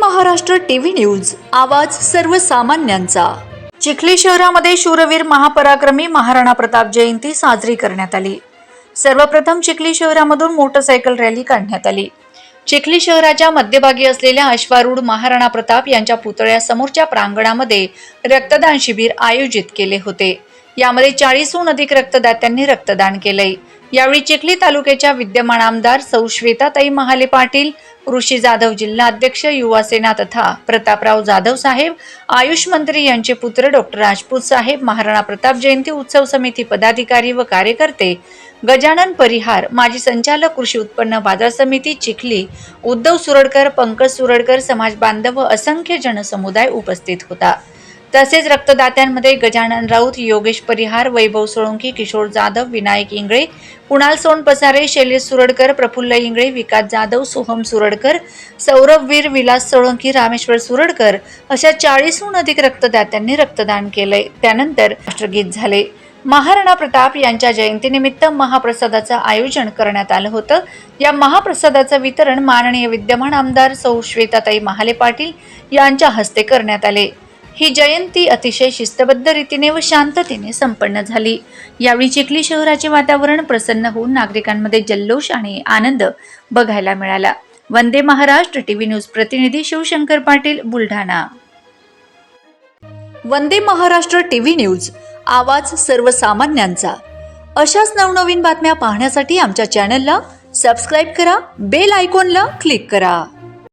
Maharashtra TV news. आवाज सर्वसामान्यांचा. चिखली शहरामध्ये शूरवीर महापराक्रमी महाराणा प्रताप जयंती साजरी करण्यात आली. सर्वप्रथम चिखली शहरामधून मोटरसायकल रॅली काढण्यात आली. चिखली शहराच्या मध्यभागी असलेल्या अश्वारूढ महाराणा प्रताप यांच्या पुतळ्यासमोरच्या प्रांगणामध्ये रक्तदान शिबिर आयोजित केले होते. यामध्ये चाळीसहून अधिक रक्तदात्यांनी रक्तदान केलंय. यावेळी चिखली तालुक्याच्या विद्यमान आमदार सौ श्वेताताई महाले पाटील ऋषी जाधव जिल्हा अध्यक्ष युवा सेना तथा प्रतापराव जाधव साहेब आयुष मंत्री यांचे पुत्र डॉक्टर राजपूत साहेब महाराणा प्रताप जयंती उत्सव समिती पदाधिकारी व कार्यकर्ते गजानन परिहार माजी संचालक कृषी उत्पन्न बाजार समिती चिखली उद्धव सुरडकर पंकज सुरडकर समाज बांधव व असंख्य जनसमुदाय उपस्थित होता. तसेच रक्तदात्यांमध्ये गजानन राऊत योगेश परिहार वैभव सोळंकी किशोर जाधव विनायक इंगळे कुणाल सोनपसारे शैलेश सुरडकर प्रफुल्ल इंगळे विकास जाधव सोहम सुरडकर सौरभ वीर विलास सोळंकी रामेश्वर सुरडकर अशा चाळीसहून अधिक रक्तदात्यांनी रक्तदान केले त्यानंतर राष्ट्रगीत झाले. महाराणा प्रताप यांच्या जयंतीनिमित्त महाप्रसादाचं आयोजन करण्यात आलं होतं. या महाप्रसादाचं वितरण माननीय विद्यमान आमदार सौ श्वेताताई महाले पाटील यांच्या हस्ते करण्यात आले. ही जयंती अतिशय शिस्तबद्ध रीतीने व शांततेने संपन्न झाली. यावेळी चिखली शहराचे वातावरण प्रसन्न होऊन नागरिकांमध्ये जल्लोष आणि आनंद बघायला मिळाला. वंदे महाराष्ट्र टीव्ही न्यूज प्रतिनिधी शिवशंकर पाटील बुलढाणा. वंदे महाराष्ट्र टीव्ही न्यूज आवाज सर्वसामान्यांचा. अशाच नवनवीन बातम्या पाहण्यासाठी आमच्या चॅनलला सबस्क्राईब करा बेल आयकॉनला क्लिक करा.